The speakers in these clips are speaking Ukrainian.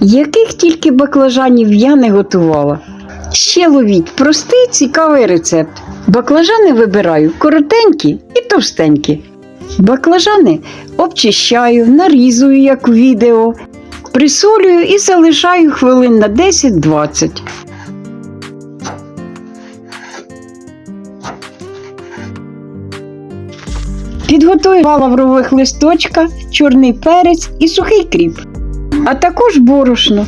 Яких тільки баклажанів я не готувала. Ще ловіть простий цікавий рецепт. Баклажани вибираю коротенькі і товстенькі. Баклажани обчищаю, нарізую, як у відео, присолюю і залишаю хвилин на 10-20. Підготую лаврових листочка, чорний перець і сухий кріп, а також борошно.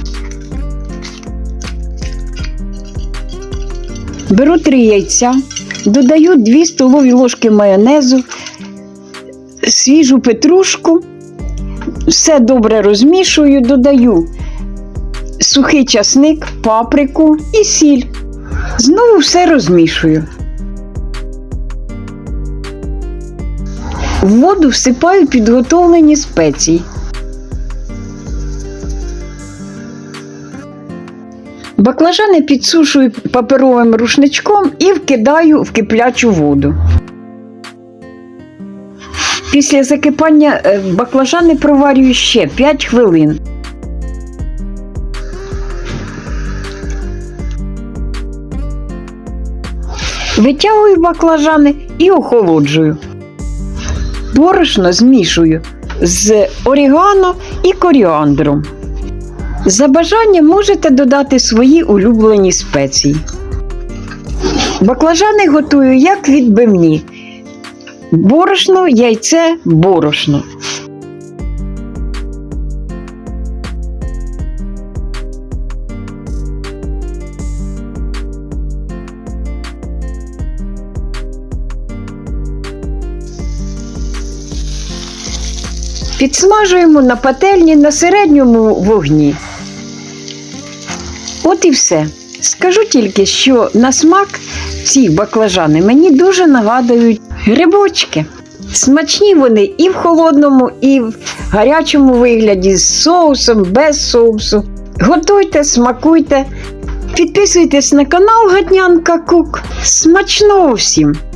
Беру три яйця, додаю 2 столові ложки майонезу, свіжу петрушку, все добре розмішую, додаю сухий часник, паприку і сіль. Знову все розмішую. В воду всипаю підготовлені спеції. Баклажани підсушую паперовим рушничком і вкидаю в киплячу воду. Після закипання е, баклажани проварюю ще 5 хвилин. Витягую баклажани і охолоджую. Борошно змішую з орігано і коріандром. За бажанням можете додати свої улюблені спеції. Баклажани готую як відбивні. Борошно, яйце, борошно. Підсмажуємо на пательні на середньому вогні. От і все. Скажу тільки, що на смак ці баклажани мені дуже нагадують грибочки. Смачні вони і в холодному, і в гарячому вигляді, з соусом, без соусу. Готуйте, смакуйте. Підписуйтесь на канал Гаднянка Кук. Смачного всім!